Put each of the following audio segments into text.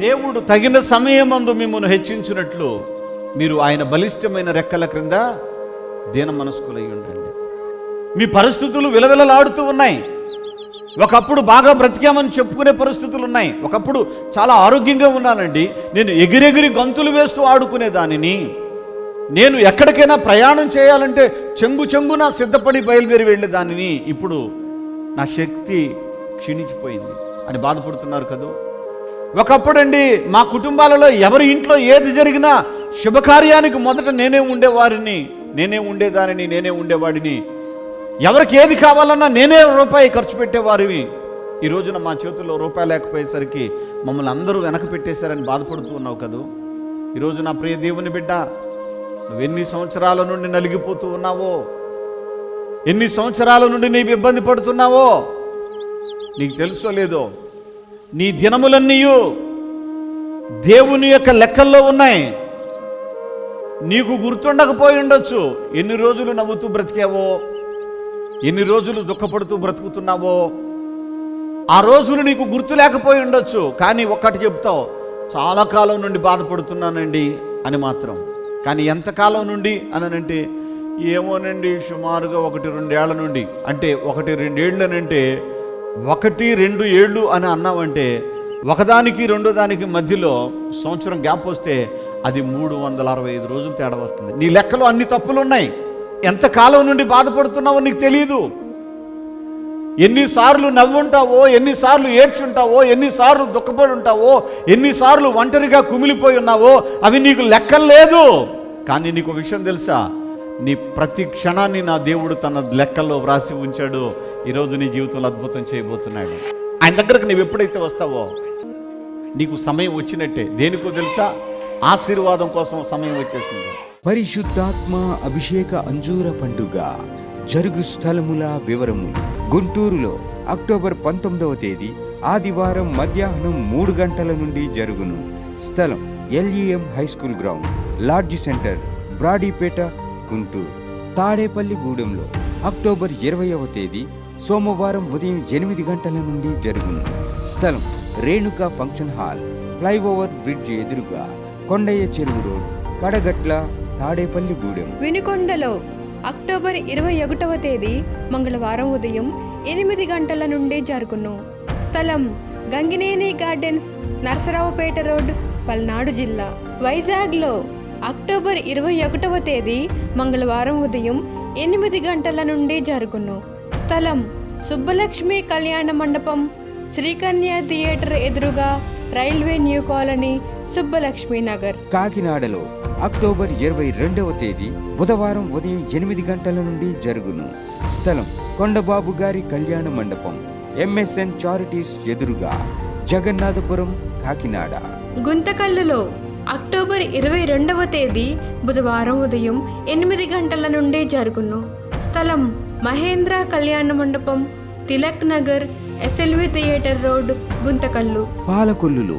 దేవుడు తగిన సమయమందు మిమ్మల్ని హెచ్చించినట్లు మీరు ఆయన బలిష్టమైన రెక్కల క్రింద దీన మనస్కులై ఉండండి. మీ పరిస్థితులు విలవిలలాడుతూ ఉన్నాయి. ఒకప్పుడు బాగా బ్రతికామని చెప్పుకునే పరిస్థితులు ఉన్నాయి. ఒకప్పుడు చాలా ఆరోగ్యంగా ఉన్నానండి. నేను ఎగిరెగిరి గంతులు వేస్తూ ఆడుకునే దానిని నేను ఎక్కడికైనా ప్రయాణం చేయాలంటే చెంగు చెంగున సిద్ధపడి బయలుదేరి వెళ్ళే దానిని ఇప్పుడు నా శక్తి క్షీణించిపోయింది. అని బాధపడుతున్నారు కదా? ఒకప్పుడండి మా కుటుంబాలలో ఎవరి ఇంట్లో ఏది జరిగినా శుభకార్యానికి మొదట నేనే ఉండేవారిని నేనే ఉండేదానిని నేనే ఉండేవాడిని. ఎవరికి ఏది కావాలన్నా నేనే రూపాయి ఖర్చు పెట్టేవారివి ఈ రోజున మా చేతుల్లో రూపాయి లేకపోయేసరికి మమ్మల్ని అందరూ వెనక పెట్టేశారని బాధపడుతూ ఉన్నావు కదూ? ఈరోజు నా ప్రియ దేవుని బిడ్డ నువ్వు ఎన్ని సంవత్సరాల నుండి నలిగిపోతూ ఉన్నావో? ఎన్ని సంవత్సరాల నుండి నీవు ఇబ్బంది పడుతున్నావో? నీకు తెలుసో లేదో? నీ దినములన్నీయు దేవుని యొక్క లెక్కల్లో ఉన్నాయి. నీకు గుర్తుండకపోయి ఉండొచ్చు ఎన్ని రోజులు నవ్వుతూ బ్రతికావో ఎన్ని రోజులు దుఃఖపడుతూ బ్రతుకుతున్నావో ఆ రోజులు నీకు గుర్తు లేకపోయి ఉండొచ్చు కానీ ఒక్కటి చెప్తావు చాలా కాలం నుండి బాధపడుతున్నానండి అని మాత్రం. కానీ ఎంతకాలం నుండి అనంటే ఏమోనండి సుమారుగా ఒకటి రెండేళ్ళ నుండి. అంటే ఒకటి రెండేళ్ళనంటే ఒకటి రెండు ఏళ్ళు అని అన్నావంటే ఒకదానికి రెండో దానికి మధ్యలో సంవత్సరం గ్యాప్ వస్తే అది మూడు వందల అరవై ఐదు రోజులు తేడా వస్తుంది. నీ లెక్కలో అన్ని తప్పులు ఉన్నాయి. ఎంతకాలం నుండి బాధపడుతున్నావో నీకు తెలియదు ఎన్నిసార్లు నవ్వుంటావో ఎన్నిసార్లు ఏడ్చుంటావో ఎన్నిసార్లు దుఃఖపడి ఉంటావో ఎన్నిసార్లు ఒంటరిగా కుమిలిపోయి ఉన్నావో అవి నీకు లెక్కలు లేదు. కానీ నీకు విషయం తెలుసా? నీ ప్రతి క్షణాన్ని నా దేవుడు తన లెక్కల్లో వ్రాసి ఉంచాడు. ఈరోజు నీ జీవితంలో అద్భుతం చేయబోతున్నాడు. ఆయన దగ్గరకు నువ్వు ఎప్పుడైతే వస్తావో నీకు సమయం వచ్చినట్టే. దేనికో తెలుసా? ఆశీర్వాదం కోసం సమయం వచ్చేసింది. పరిశుద్ధాత్మ అభిషేక అంజూర పండుగ జరుగు స్థలముల వివరము. గుంటూరులో అక్టోబర్ పంతొమ్మిదవ తేదీ ఆదివారం మధ్యాహ్నం మూడు గంటల నుండి జరుగును. స్థలం LEM high school ground lodge centre Brodipet Guntur. Tadepalli గూడెంలో October ఇరవైవ తేదీ సోమవారం ఉదయం ఎనిమిది గంటల నుండి జరుగును. స్థలం Renuka function hall flyover bridge ఎదురుగా కొండయ్య చెరువు రోడ్ కడగట్ల తాడేపల్లి గూడెం. వినుకొండలో అక్టోబర్ ఇరవై ఒకటవ తేదీ మంగళవారం ఉదయం ఎనిమిది గంటల నుండి జరుగును. స్థలం గంగినేని గార్డెన్స్ నరసరావుపేట రోడ్ పల్నాడు జిల్లా. వైజాగ్లో అక్టోబర్ ఇరవై ఒకటవ తేదీ మంగళవారం ఉదయం ఎనిమిది గంటల నుండి జరుగును. స్థలం సుబ్బలక్ష్మి కళ్యాణ మండపం శ్రీకన్య థియేటర్ ఎదురుగా railway new colony Subbalakshmi Nagar. కాకినాడలో అక్టోబర్ ఇరవై రెండవ తేదీ బుధవారం ఉదయం ఎనిమిది గంటల నుండి జరుగును. స్థలం కొండబాబు గారి కళ్యాణ మండపం ఎంఎస్ఎన్ చారిటీస్ ఎదురుగా జగన్నాథపురం కాకినాడ. గుంతకల్లులో అక్టోబర్ ఇరవై రెండవ తేదీ బుధవారం ఉదయం ఎనిమిది గంటల నుండి జరుగును. స్థలం మహేంద్ర కళ్యాణ మండపం Tilak Nagar SLV theatre road Guntakal. పాలకొల్లులో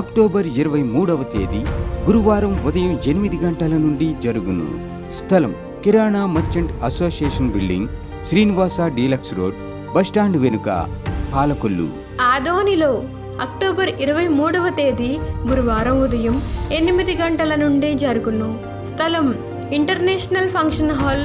October ఇరవై మూడవ తేదీ గురువారం ఉదయం ఎనిమిది గంటల నుండి జరుగును. స్థలం కిరాణా merchant association building Srinivasa deluxe road bus stand వెనుక పాలకొల్లు. ఆదోనిలో అక్టోబర్ ఇరవై మూడవ తేదీ గురువారం ఉదయం ఎనిమిది గంటల నుండి జరుగును. స్థలం international function hall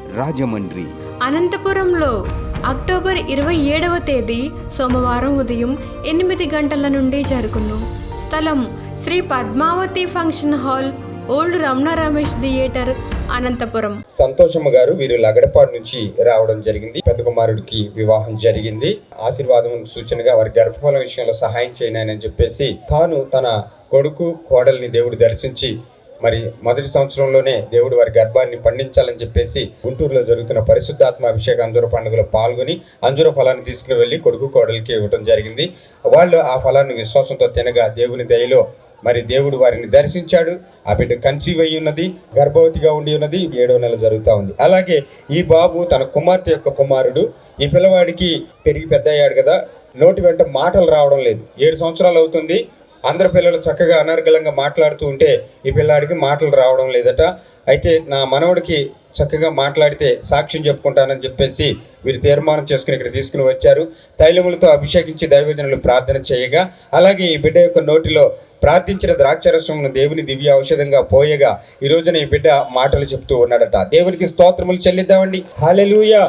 రాజమండ్రి. అనంతపురంలో అక్టోబర్ ఇరవై ఏడవ తేదీ సోమవారం ఉదయం ఎనిమిది గంటల నుండి జరుగును. స్థలం Sri Padmavathi function hall old Ramana Ramesh theatre Anantapur. Santhoshamma garu వీరు లగడపాడు నుంచి రావడం జరిగింది. పెద్ద కుమారుడికి వివాహం జరిగింది. ఆశీర్వాదం సూచనగా వారి గర్భఫలం విషయంలో సహాయం చేయనని చెప్పేసి తాను తన కొడుకు కోడల్ని దేవుడు దర్శించి మరి మొదటి సంవత్సరంలోనే దేవుడు వారి గర్భాన్ని పండించాలని చెప్పేసి గుంటూరులో జరుగుతున్న పరిశుద్ధాత్మ అభిషేక అంజుర పండుగలో పాల్గొని అంజుర ఫలాన్ని తీసుకుని వెళ్ళి కొడుకు కోడలికి ఇవ్వడం జరిగింది. వాళ్ళు ఆ ఫలాన్ని విశ్వాసంతో తినగా దేవుని దయలో మరి దేవుడు వారిని దర్శించాడు. ఆ బిడ్డ కన్సీవ్ అయి ఉన్నది గర్భవతిగా ఉండి ఉన్నది ఏడో నెల జరుగుతూ ఉంది. అలాగే ఈ బాబు తన కుమార్తె యొక్క కుమారుడు ఈ పిల్లవాడికి పెరిగి పెద్ద అయ్యాడు కదా నోటి వెంట మాటలు రావడం లేదు. ఏడు సంవత్సరాలు అవుతుంది. అందరి పిల్లలు చక్కగా అనర్గళంగా మాట్లాడుతూ ఉంటే ఈ పిల్లాడికి మాటలు రావడం లేదట. అయితే నా మనవడికి చక్కగా మాట్లాడితే సాక్ష్యం చెప్పుకుంటానని చెప్పేసి వీరు తీర్మానం చేసుకుని ఇక్కడ తీసుకుని వచ్చారు. తైలములతో అభిషేకించి దైవజనులు ప్రార్థన చేయగా అలాగే ఈ బిడ్డ యొక్క నోటిలో ప్రార్థించిన ద్రాక్షరసమును దేవుని దివ్య ఔషధంగా పోయగా ఈ రోజున ఈ బిడ్డ మాటలు చెప్తూ ఉన్నాడట. దేవునికి స్తోత్రములు చెల్లిద్దామండి. హాలెలూయా